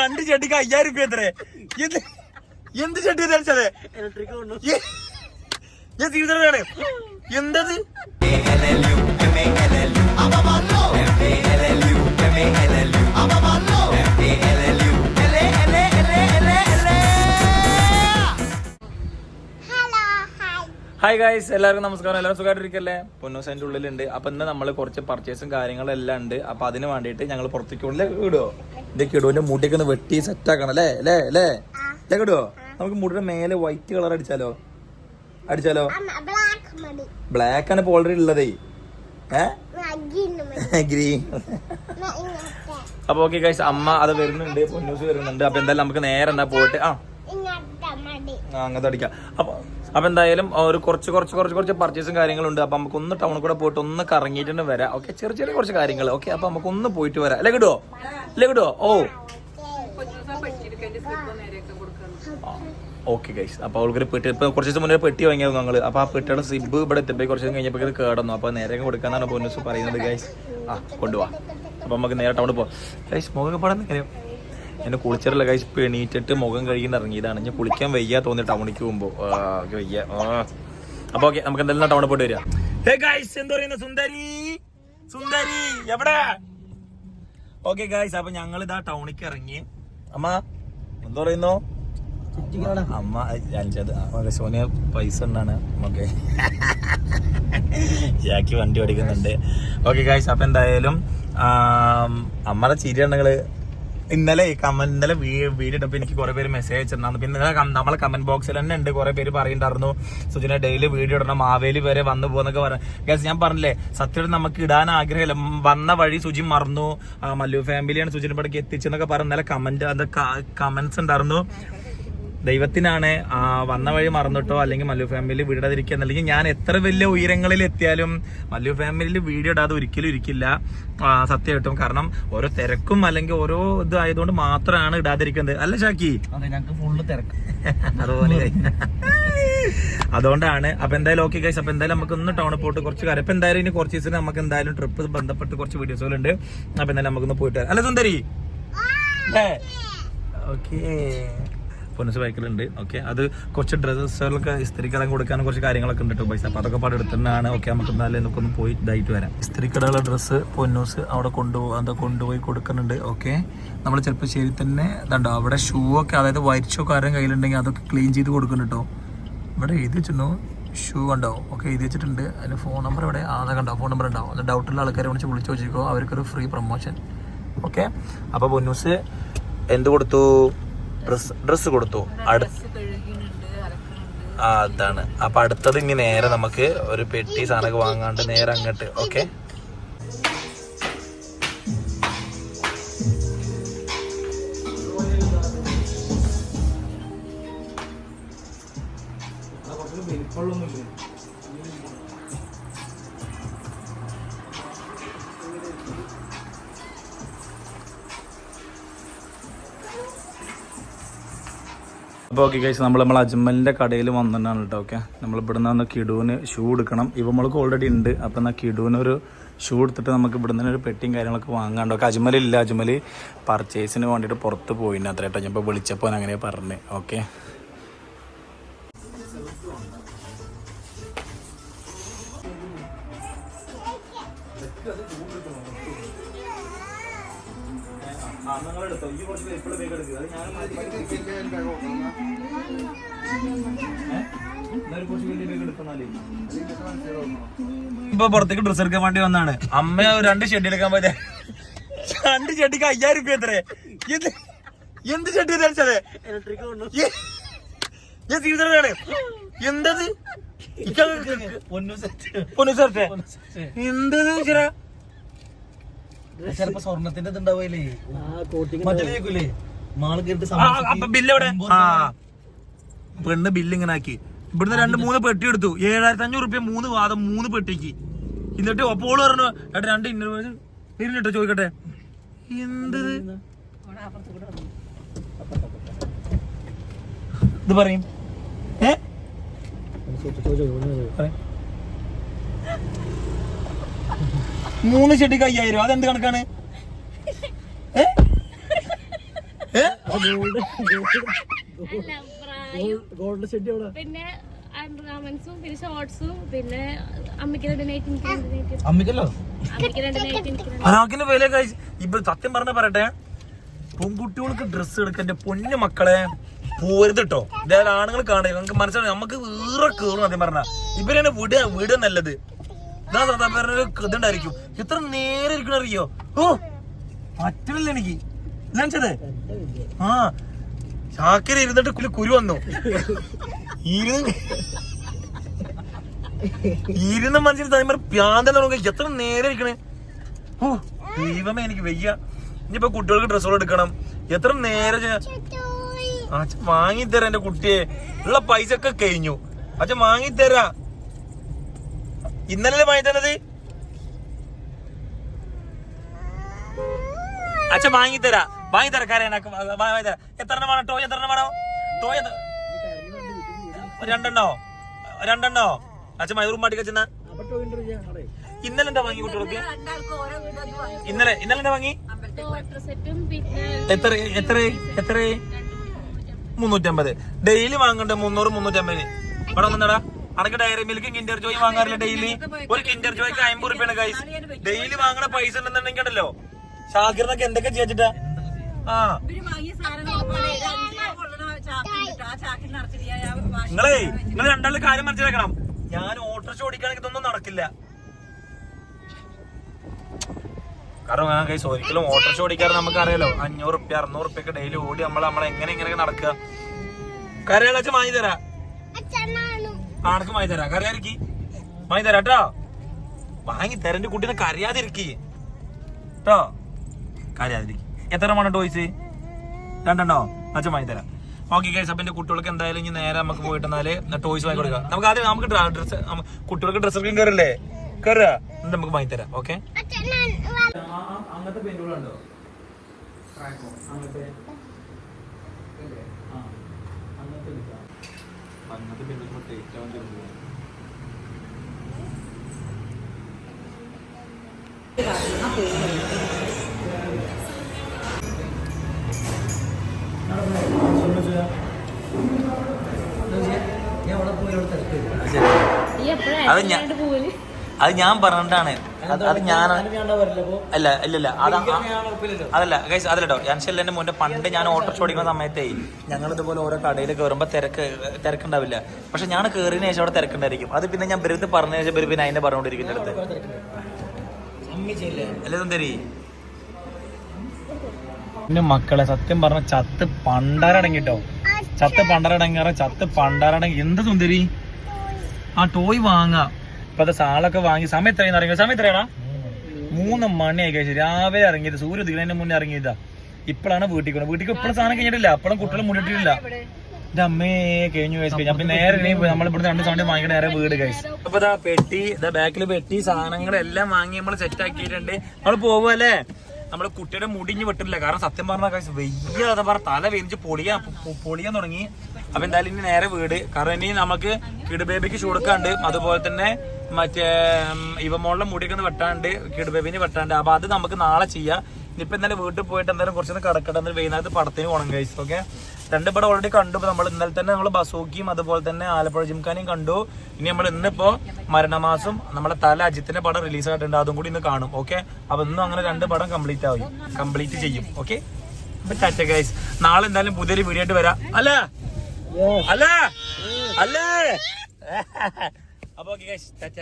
രണ്ട് ചെടിക്ക് അയ്യായിരം രൂപ എത്രേ എന്ത് എന്ത് ചെടി ധരിച്ചത് ഞാൻ തീർച്ചയാണ് എന്തത്? ഹായ് ഗായ്സ് എല്ലാവർക്കും നമസ്കാരം. എല്ലാവരും സുഖമായിട്ടിരിക്കല്ലേ? പൊന്നൂസൈന്റെ ഉള്ളിലുണ്ട്. അപ്പൊ ഇന്ന് നമ്മൾ കുറച്ച് പർച്ചേസും കാര്യങ്ങളും എല്ലാം ഉണ്ട്. അപ്പൊ അതിന് വേണ്ടിയിട്ട് ഞങ്ങൾ പുറത്തേക്ക് ഉള്ളിൽ ഇടുവോ? ഇതൊക്കെ കിടുവിന്റെ മുടിയൊക്കെ ഒന്ന് വെട്ടി സെറ്റ് ആക്കണം അല്ലേ? അല്ലേ? അല്ലേ? ഇതൊക്കെ കിടുവോ നമുക്ക് മുടിയുടെ മേലെ വൈറ്റ് കളർ അടിച്ചാലോ? അടിച്ചാലോ? ബ്ലാക്ക് ആണ് ഇപ്പോൾ ഓൾറെഡി ഉള്ളതേ. ഏ? ഗ്രീൻ അപ്പോൾ ഓക്കെ ഗൈസ് അമ്മ അത് വരുന്നുണ്ട്. പൊന്നൂസ് വരുന്നുണ്ട്. അപ്പൊ എന്തായാലും നമുക്ക് നേരെ എന്നാ പോയിട്ട് ആ, അങ്ങനത്തെ അടിക്കാം. അപ്പൊ അപ്പൊ എന്തായാലും ഒരു കുറച്ച് കുറച്ച് കുറച്ച് കുറച്ച് പർച്ചേസും കാര്യങ്ങളുണ്ട്. അപ്പൊ നമുക്ക് ഒന്ന് ടൗണിൽ കൂടെ പോയിട്ട് ഒന്ന് കറങ്ങിയിട്ട് വരാം. ഓക്കെ ചെറിയ ചെറിയ കുറച്ച് കാര്യങ്ങൾ. ഓക്കെ അപ്പൊ നമുക്ക് ഒന്ന് പോയിട്ട് വരാം. അല്ലേ കിട്ടുവോ? അല്ലേ കിട്ടുവോ? ഓ. ഓക്കെ ഗൈസ് അപ്പൊ അവൾക്കൊരു പെട്ടി ഇപ്പൊ കുറച്ച് ദിവസം മുന്നേ പെട്ടി വാങ്ങിയത് ഞങ്ങൾ. അപ്പൊ ആ പെട്ടിയുടെ സിബ് ഇവിടെ എത്തിയപ്പോൾ കുറച്ച് ദിവസം കഴിഞ്ഞപ്പോൾ ഇത് കേടന്നു. അപ്പൊ നേരെ കൊടുക്കാന്നാണ് ബോനസ് പറയുന്നത് ഗൈസ് ആ കൊണ്ടുപോവാ അപ്പൊ നമുക്ക് നേരെ ടൗണിൽ പോവാം. ഗൈസ് മുഖം പടം എങ്ങനെയോ എന്നെ കുളിച്ചിട്ടുള്ള കൈ എണീറ്റിട്ട് മുഖം കഴുകി ഇറങ്ങിയതാണ്. ഞാൻ കുളിക്കാൻ വയ്യ തോന്നി ടൗണിലേക്ക് പോകുമ്പോ. ആ, വയ്യ. അപ്പൊ ഓക്കെ നമുക്ക് എന്തായാലും ടൗണിൽ പോയിട്ട് വരാം. ഹേ ഗൈസ് എന്താ പറയുന്ന? സുന്ദരി? സുന്ദരി എവിടെ? ഓക്കെ ഗൈസ് അപ്പൊ ഞങ്ങൾ ഇതാ ടൗണിക്ക് ഇറങ്ങി. അമ്മ എന്താ പറയുന്നു? അമ്മ അഞ്ചത് സോനിയ പൈസ ഉണ്ടാണ് ഓക്കെ ജാക്കി വണ്ടി ഓടിക്കുന്നുണ്ട്. ഓക്കെ ഗായ്സ് അപ്പൊ എന്തായാലും അമ്മയുടെ ചിരി ഉണ്ടെങ്കിൽ ഇന്നലെ കമന്റ് ഇന്നലെ വീഡിയോ ഇട്ടപ്പോ എനിക്ക് കുറെ പേര് മെസ്സേജ് അയച്ചിട്ടുണ്ടായിരുന്നു പിന്നെ ഇന്നലെ നമ്മളെ കമന്റ് ബോക്സിൽ തന്നെ ഉണ്ട് കുറെ പേര് പറയുന്നുണ്ടായിരുന്നു. സുജിന ഡെയിലി വീഡിയോ ഇടണം. മാവേലി വരെ വന്നു പോകുന്നൊക്കെ പറഞ്ഞു ഗൈസ് ഞാൻ പറഞ്ഞില്ലേ സത്യം നമുക്ക് ഇടാൻ ആഗ്രഹമില്ല. വന്ന വഴി സുജി മറന്നു. മല്ലു ഫാമിലിയാണ് സുജിനെ പടക്ക് എത്തിച്ചെന്നൊക്കെ പറഞ്ഞു ഇന്നലെ കമന്റ് അത് കമന്റ്സ് ഉണ്ടായിരുന്നു. ദൈവത്തിനാണ് ആ, വന്ന വഴി മറന്നിട്ടോ അല്ലെങ്കിൽ മല്ലു ഫാമിലി വിടാതിരിക്കുക അല്ലെങ്കിൽ ഞാൻ എത്ര വലിയ ഉയരങ്ങളിൽ എത്തിയാലും മല്ലു ഫാമിലിയിൽ വീഡിയോ ഇടാതെ ഒരിക്കലും ഇരിക്കില്ല. സത്യമായിട്ടും. കാരണം ഓരോ തിരക്കും അല്ലെങ്കിൽ ഓരോ ഇത് ആയതുകൊണ്ട് മാത്രമാണ് ഇടാതിരിക്കുന്നത്. അല്ല ഷാക്കി? അതെ ഞങ്ങൾക്ക് ഫുള്ള് തിരക്ക്. അതുപോലെ അതുകൊണ്ടാണ്. അപ്പൊ എന്തായാലും ഓക്കെ ഗൈസ് അപ്പൊ എന്തായാലും നമുക്ക് ഒന്ന് ടൗണിൽ പോയിട്ട് കുറച്ച് കാര്യം. അപ്പൊ എന്തായാലും ഇനി കുറച്ച് ദിവസം നമുക്ക് എന്തായാലും ട്രിപ്പ് ബന്ധപ്പെട്ട് കുറച്ച് വീഡിയോസുകളുണ്ട് അപ്പൊ എന്തായാലും നമുക്കൊന്ന് പോയിട്ട് വരാം. അല്ല സുന്ദരി? ഓക്കെ പൊന്നസ് ബൈക്കിലുണ്ട് ഓക്കെ അത് കുറച്ച് ഡ്രസ്സുകളൊക്കെ ഇസ്തിരിക്കടം കൊടുക്കാനും കുറച്ച് കാര്യങ്ങളൊക്കെ ഉണ്ട് കേട്ടോ പൈസ. അപ്പൊ അതൊക്കെ പാടെ എടുത്തിട്ടാണ് ഓക്കെ നമുക്ക് എന്നാലും നമുക്കൊന്ന് പോയി ഇതായിട്ട് വരാം. ഇസ്തിരിക്കടയുള്ള ഡ്രസ്സ് പൊന്നൂസ് അവിടെ കൊണ്ടുപോകും അത് കൊണ്ടുപോയി കൊടുക്കുന്നുണ്ട്. ഓക്കെ നമ്മൾ ചിലപ്പോൾ ശരി തന്നെ ഇതുണ്ടോ അവിടെ ഷൂ ഒക്കെ അതായത് ഷൂ കാര്യം കയ്യിലുണ്ടെങ്കിൽ അതൊക്കെ ക്ലീൻ ചെയ്ത് കൊടുക്കുന്നുണ്ടോ ഇവിടെ എഴുതി വെച്ചിട്ടുണ്ടോ ഷൂ ഉണ്ടാവും ഓക്കെ എഴുതി വെച്ചിട്ടുണ്ട്. അതിന് ഫോൺ നമ്പർ ഇവിടെ ആധാർ ഉണ്ടാവും ഫോൺ നമ്പർ ഉണ്ടാവും അത് ഡൗട്ടുള്ള ആൾക്കാരെ വിളിച്ച് വിളിച്ച് വെച്ചിരിക്കോ അവർക്കൊരു ഫ്രീ പ്രൊമോഷൻ ഓക്കെ അപ്പോൾ പൊന്നൂസ് എന്ത് കൊടുത്തു? ഡ്രസ് ഡ്രസ്സ് കൊടുത്തു. ആ അതാണ്. അപ്പൊ അടുത്തത് ഇനി നേരെ നമുക്ക് ഒരു പെട്ടി സാധനമൊക്കെ വാങ്ങാണ്ട് നേരെ അങ്ങോട്ട് ഓക്കെ? അപ്പോൾ ഓക്കെ കഴിച്ച് നമ്മൾ നമ്മൾ അജ്മലിന്റെ കടയിൽ വന്നിട്ടാണ് കേട്ടോ ഓക്കെ നമ്മൾ ഇവിടുന്ന് നിന്ന് കിടുവിന് ഷൂ എടുക്കണം. ഇവ നമ്മൾക്ക് ഓൾറെഡി ഉണ്ട്. അപ്പം എന്നാൽ കിടുവിന് ഒരു ഷൂ എടുത്തിട്ട് നമുക്ക് ഇവിടുന്ന് ഒരു പെട്ടിയും കാര്യങ്ങളൊക്കെ വാങ്ങാണ്ട് ഓക്കെ അജ്മൽ ഇല്ല. അജ്മൽ പർച്ചേസിന് വേണ്ടിയിട്ട് പുറത്ത് പോയിന് അത്ര കേട്ടോ ഞാൻ ഇപ്പോൾ വിളിച്ചപ്പോൾ അങ്ങനെ പറഞ്ഞു ഓക്കെ ഇപ്പൊ പുറത്തേക്ക് ഡ്രസ് എടുക്കാൻ വേണ്ടി വന്നാണ്. അമ്മ രണ്ട് ഷെഡ് എടുക്കാൻ പോയത്. രണ്ട് ഷെഡിക്ക് അയ്യായിരം രൂപ എത്രേ എന്ത്? എന്ത് ഷെഡ് ധരിച്ചത് ഞാൻ എന്തത്? പൊന്നു സെറ്റ് പൊന്നു സെറ്റ് എന്തത് ചേരാ ചിലപ്പോ സ്വർണത്തിന്റെ ഇതുണ്ടാവില്ലേ മറ്റേ മാൾ കേട്ട് പെണ്ണ് ബില്ല് ഇങ്ങനെ ആക്കി. ഇവിടുന്ന് രണ്ട് മൂന്ന് പെട്ടി എടുത്തു. ഏഴായിരത്തി അഞ്ഞൂറ് റുപ്യ മൂന്ന് വാദം മൂന്ന് പെട്ടിക്ക്. എന്നിട്ട് അപ്പോൾ പറഞ്ഞു ഏട്ടാ രണ്ട് ഇന്നർ ഇരുന്നിട്ടോ? ചോദിക്കട്ടെ. എന്ത് ഇത്? പറയും. ഏ? പറയും. മൂന്ന് ചെടിക്ക് അയ്യായിരം അതെന്ത് കണക്കാണ്? ഗോൾഡ് പിന്നെ പിന്നെ ഷോർട്സും പിന്നെ അമ്മയ്ക്ക് രണ്ട് നൈറ്റ്. വില ഇപ്പൊ സത്യം പറഞ്ഞ പറയട്ടെ. പെൺകുട്ടികൾക്ക് ഡ്രസ്സ് എടുക്കാൻ എന്റെ പൊന്നു മക്കളെ പോരുത് കേട്ടോ ഇതായാലും ആണുങ്ങൾ കാണില്ല നമുക്ക് മനസ്സിലായി? നമുക്ക് വേറെ കേറും സത്യം പറഞ്ഞ. ഇവരെയാണ് വിടുക വിടുക നല്ലത്. ഒരു ഇതുണ്ടായിരിക്കും. ഇത്ര നേരെ ഇരിക്കണ അറിയോ? ഓ പറ്റണില്ല എനിക്ക്. ഇല്ലാച്ചത് ആ ചാക്കര ഇരുന്നിട്ട് കുലു കുരു വന്നു. ഇരുന്ന് ഇരുന്ന മനുഷ്യന് തനിമാർ പ്രാന്തം തുടങ്ങി. എത്ര നേരെ ഇരിക്കണേ? ഓ ദൈവമേ എനിക്ക് വയ്യ. ഇനിയിപ്പോ കുട്ടികൾക്ക് ഡ്രസ്സുകൾ എടുക്കണം. എത്ര നേരെ വാങ്ങിത്തരാ എന്റെ കുട്ടിയെ. ഉള്ള പൈസ ഒക്കെ കഴിഞ്ഞു. അച്ഛൻ വാങ്ങിത്തരാ. ഇന്നലെ വാങ്ങി തന്നത് അച്ഛൻ വാങ്ങിത്തരാ. വാങ്ങിത്തരാ കാര്യം വാങ്ങിത്തരാ. എത്ര എണ്ണം വേണം? ടോയ് എത്ര എണ്ണം വേണം? ടോയ് രണ്ടെണ്ണോ? രണ്ടെണ്ണോ? അച്ഛൻ മയൂർ മാട്ടി അച്ഛന ഇന്നലെ എന്താ വാങ്ങി കുട്ടികൾക്ക്? ഇന്നലെ ഇന്നലെ എന്താ വാങ്ങി? എത്ര എത്ര എത്ര? മുന്നൂറ്റമ്പത്. ഡെയിലി വാങ്ങണ്ട? മുന്നൂറ് മുന്നൂറ്റമ്പത് ഇവിടെ ഒന്നടാ അനക്ക് ഡയറി മിൽക്ക് കിൻഡർ ജോയ് വാങ്ങാറില്ല ഡെയിലി ഒരു കിൻഡർ ജോയ്ക്ക് അമ്പത് റുപ്യാണ് ഗൈസ് ഡെയിലി വാങ്ങണ പൈസ ഉണ്ടെന്നുണ്ടെങ്കിൽ ഉണ്ടല്ലോ ഷാക്കിറിനൊക്കെ എന്തൊക്കെ ചെയ്തിട്ടാ ആ. നിങ്ങളേ നിങ്ങൾ രണ്ടാളും കാര്യം മനസ്സിലാക്കണം ഞാൻ ഓട്ടോറിക്ഷ ഓടിക്കുകയാണെങ്കിൽ ഇതൊന്നും നടക്കില്ല. കാരണം ഞാൻ കൈസ് ഒരിക്കലും ഓട്ടോറിക്ഷ ഓടിക്കാറ് നമുക്കറിയാലോ. അഞ്ഞൂറ് റുപ്യ അറുന്നൂറ് റുപ്യൊക്കെ ഡെയിലി ഓടി നമ്മൾ നമ്മളെ എങ്ങനെ ഇങ്ങനെ നടക്കുക. കരയാളച്ച വാങ്ങി തരാ ആണക്ക് വാങ്ങി തരാ. കറിയാതിരിക്കി വാങ്ങി തരാ കേട്ടോ വാങ്ങി തരന്റെ കുട്ടീനെ കരയാതിരിക്കി കേട്ടോ കരയാതിരിക്കി എത്ര മണ ടോയ്സ് രണ്ടെണ്ണോ? അച്ഛൻ വാങ്ങി തരാം. ഓക്കെ കേസ് അപ്പൊ കുട്ടികൾക്ക് എന്തായാലും ഇനി നേരെ നമുക്ക് പോയിട്ട് എന്നാൽ ടോയ്സ് വാങ്ങി കൊടുക്കാം. നമുക്ക് ആദ്യം നമുക്ക് ഡ്രസ് കുട്ടികൾക്ക് ഡ്രസ്സ് എടുക്കാൻ കയറില്ലേ കയറുക എന്നിട്ട് നമുക്ക് വാങ്ങി തരാം ഓക്കെ അങ്ങനത്തെ അവിടെ തിരക്കില്ല ഈ എപ്പോഴാണ് അത് ഞാൻ- അത് ഞാൻ പറഞ്ഞിട്ടാണ്. അത് ഞാൻ അല്ല അത് ഞാൻ ഉറപ്പില്ലല്ലോ അതല്ല ഗൈസ് അതല്ലോ ഞാൻ ചെല്ലിന്റെ മുന്നേ പണ്ട് ഞാൻ ഓട്ടോ ഓടിക്കുന്ന സമയത്തേ ഞങ്ങൾ ഇതുപോലെ ഓരോ കടയിൽ കയറുമ്പോൾ തിരക്ക് തിരക്കുണ്ടാവില്ല. പക്ഷെ ഞാൻ കയറിയതിനു ശേഷം അവിടെ തിരക്കുണ്ടായിരിക്കും. അത് പിന്നെ ഞാൻ ബെരുത്ത് പറഞ്ഞ ശേഷം ബെരു പിന്നെ അതിന്റെ പറഞ്ഞുകൊണ്ടിരിക്കുന്ന അടുത്ത്. അല്ലേ സുന്ദരി. എന്റെ മക്കളെ സത്യം പറഞ്ഞ ചത്ത് പണ്ടാരടങ്ങിട്ടോ. ചത്ത് പണ്ടാരടങ്ങാറ ചത്ത് പണ്ടാരടങ്ങി. എന്ത് സുന്ദരി? ആ ടോയ് വാങ്ങാ. ഇപ്പൊ അത് സാളൊക്കെ വാങ്ങി സമയം എത്രയെന്ന് ഇറങ്ങിയത് സമയം എത്രയാടാ? മൂന്ന് മണിയായി കഴിച്ചു രാവിലെ ഇറങ്ങിയത്. സൂര്യ ഉദിക്കുന്നതിന് മുന്നേ ഇറങ്ങിയതാ. ഇപ്പോഴാണ് വീട്ടിൽ കൊണ്ട് വീട്ടിൽ ഇപ്പോഴും സാധനം കഴിഞ്ഞിട്ടില്ല. അപ്പോഴും കുട്ടികൾ മുന്നിട്ടില്ല എന്റെ അമ്മേ കഴിഞ്ഞു വയസ്സ് കഴിഞ്ഞു അപ്പൊ നേരെ നമ്മൾ ഇവിടുന്ന് രണ്ട് സാധനം വാങ്ങിയിട്ട് നേരെ വീട് കഴിച്ചു അപ്പൊ ഇതാ പെട്ടി ഇതാ ബാക്കിൽ പെട്ടി സാധനങ്ങളെല്ലാം വാങ്ങി നമ്മൾ സെറ്റ് ആക്കിയിട്ടുണ്ട്. നമ്മൾ പോവല്ലേ നമ്മൾ കുട്ടിയുടെ മുടിഞ്ഞ് വിട്ടില്ല കാരണം സത്യം പറഞ്ഞ കഴിച്ചു വലിയ പറഞ്ഞ തല വേദിച്ച് പൊളിയാ പൊളിയാൻ തുടങ്ങി. അപ്പൊ എന്തായാലും ഇനി നേരെ വീട്. കാരണം ഇനി നമുക്ക് കിഡ് ബേബിക്ക് ചൂടുക്കാണ്ട് അതുപോലെ തന്നെ മറ്റേ ഇവമോളുടെ ഇവ മോളിലെ മുടിയൊക്കെ ഒന്ന് വെട്ടാണ്ട് കിഡ് ബേബിന് വെട്ടാണ്ട്. അപ്പൊ അത് നമുക്ക് നാളെ ചെയ്യാം. ഇനിയിപ്പോ ഇന്നലെ വീട്ടിൽ പോയിട്ട് എന്തായാലും കുറച്ചൊന്ന് കിടക്കട്ടെ എന്നിട്ട് വൈകുന്നേരത്ത് പടത്തിന് പോകണം കഴിച്ചു ഓക്കെ രണ്ട് പടം ഓൾറെഡി കണ്ടു. ഇപ്പൊ നമ്മൾ ഇന്നലെ തന്നെ നമ്മൾ ബസൂക്കിയും അതുപോലെ തന്നെ ആലപ്പുഴ ജിംഖാനയും കണ്ടു. ഇനി നമ്മൾ ഇന്നിപ്പോ മരണമാസം നമ്മളെ തല അജിത്തിന്റെ പടം റിലീസ് ആയിട്ടുണ്ട്. അതും കൂടി ഇന്ന് കാണും. ഓക്കെ അപ്പൊ ഇന്നും അങ്ങനെ രണ്ട് പടം കംപ്ലീറ്റ് ആവും. കംപ്ലീറ്റ് ചെയ്യും. ഓക്കെ ടാറ്റ ഗൈസ് നാളെ എന്തായാലും പുതിയൊരു വീഡിയോ ആയിട്ട് വരാം. അല്ലേ? അല്ലേ? അല്ലേ? അപ്പൊ ഓക്കെ ഗൈസ് ടാറ്റ